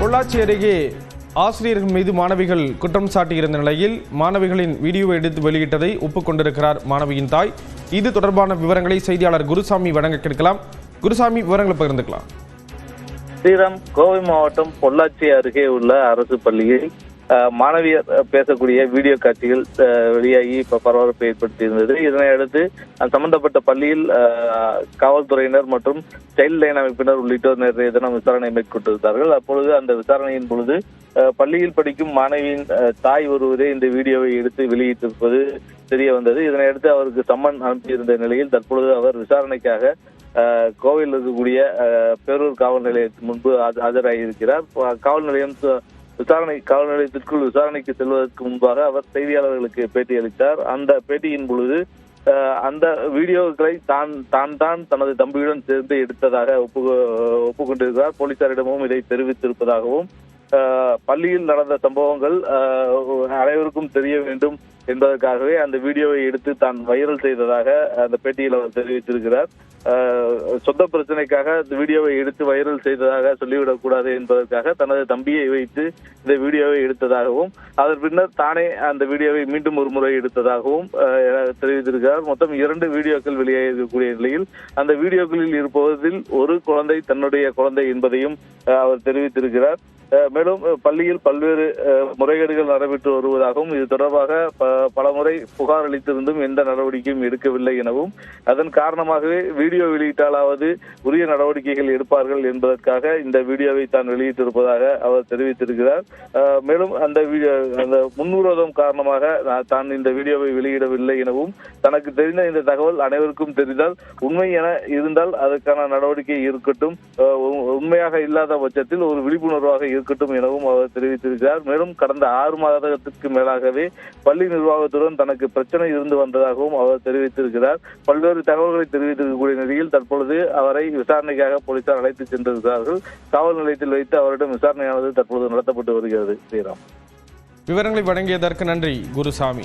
பொள்ளாச்சி அருகே ஆசிரியர்கள் மீது மாணவிகள் குற்றம் சாட்டியிருந்த நிலையில் மாணவிகளின் வீடியோவை எடுத்து வெளியிட்டதை ஒப்புக்கொண்டிருக்கிறார் மாணவியின் தாய். இது தொடர்பான விவரங்களை செய்தியாளர் குருசாமி வழங்க கேட்கலாம். குருசாமி விவரங்களை பகிர்ந்துக்கலாம். ஸ்ரீராம் கோவை மாவட்டம் பொள்ளாச்சி அருகே உள்ள அரசு பள்ளியில் மாணவியர் பேசக்கூடிய வீடியோ காட்சிகள் வெளியாகி இப்ப பரபரப்பை ஏற்படுத்தியிருந்தது. இதனை அடுத்து சம்பந்தப்பட்ட பள்ளியில் காவல்துறையினர் மற்றும் சைல்ட் லைன் அமைப்பினர் உள்ளிட்டோர் நேற்றைய தினம் விசாரணை மேற்கொண்டிருந்தார்கள். அப்பொழுது அந்த விசாரணையின் பொழுது பள்ளியில் படிக்கும் மாணவியின் தாய் ஒருவரே இந்த வீடியோவை எடுத்து வெளியிட்டிருப்பது தெரிய வந்தது. இதனையடுத்து அவருக்கு சம்மன் அனுப்பியிருந்த நிலையில் தற்பொழுது அவர் விசாரணைக்காக கோவையில் இருக்கக்கூடிய பேரூர் காவல் நிலையத்தின் முன்பு ஆஜ- ஆஜராகியிருக்கிறார். காவல் நிலையம் விசாரணை காவல் நிலையத்திற்குள் விசாரணைக்கு செல்வதற்கு முன்பாக அவர் செய்தியாளர்களுக்கு பேட்டி அளித்தார். அந்த பேட்டியின் பொழுது அந்த வீடியோக்களை தான் தான் தான் தனது தம்பியுடன் சேர்ந்து எடுத்ததாக ஒப்பு ஒப்புக்கொண்டிருக்கிறார். போலீசாரிடமும் இதை தெரிவித்திருப்பதாகவும் பள்ளியில் நடந்த சம்பவங்கள் அனைவருக்கும் தெரிய வேண்டும். என்பதற்காகவே அந்த வீடியோவை எடுத்து தான் வைரல் செய்ததாக அந்த பேட்டியில் அவர் தெரிவித்திருக்கிறார். சொந்த பிரச்சனைக்காக இந்த வீடியோவை எடுத்து வைரல் செய்ததாக சொல்லிவிடக்கூடாது என்பதற்காக தனது தம்பியை வைத்து இந்த வீடியோவை எடுத்ததாகவும் அதன் பின்னர் தானே அந்த வீடியோவை மீண்டும் ஒரு முறை எடுத்ததாகவும் தெரிவித்திருக்கிறார். மொத்தம் இரண்டு வீடியோக்கள் வெளியாக இருக்கக்கூடிய நிலையில் அந்த வீடியோக்களில் இருப்பதில் ஒரு குழந்தை தன்னுடைய குழந்தை என்பதையும் அவர் தெரிவித்திருக்கிறார். மேலும் பள்ளியில் பல்வேறு முறைகேடுகள் நடைபெற்று வருவதாகவும் இது தொடர்பாக ப- பலமுறை புகார் அளித்திருந்தும் எந்த நடவடிக்கையும் எடுக்கவில்லை எனவும் அதன் காரணமாகவே வீடியோ வெளியிட்டாலாவது உரிய நடவடிக்கைகள் எடுப்பார்கள் என்பதற்காக இந்த வீடியோவை தான் வெளியிட்டிருப்பதாக அவர் தெரிவித்திருக்கிறார். மேலும் அந்த வீடியோ அந்த முன்விரோதம் காரணமாக நான் தான் இந்த வீடியோவை வெளியிடவில்லை எனவும் தனக்கு தெரிந்த இந்த தகவல் அனைவருக்கும் தெரிந்தால் உண்மை என இருந்தால் அதற்கான நடவடிக்கை இருக்கட்டும். உண்மையாக இல்லாத பட்சத்தில் ஒரு விழிப்புணர்வாக இருக்கட்டும் எனவும் அவர் தெரிவித்திருக்கிறார். மேலும் கடந்த ஆறு மாதத்திற்கு மேலாகவே பள்ளி நிர்வாகத்துடன் தனக்கு பிரச்சனை இருந்து வந்ததாகவும் அவர் தெரிவித்திருக்கிறார். பல்வேறு தகவல்களை தெரிவித்திருக்கக்கூடிய நிலையில் தற்பொழுது அவரை விசாரணைக்காக போலீசார் அழைத்து சென்றிருக்கிறார்கள். காவல் நிலையத்தில் வைத்து அவரிடம் விசாரணையானது தற்பொழுது நடத்தப்பட்டு வருகிறது. ஸ்ரீராம். விவரங்களை வழங்கியதற்கு நன்றி குருசாமி.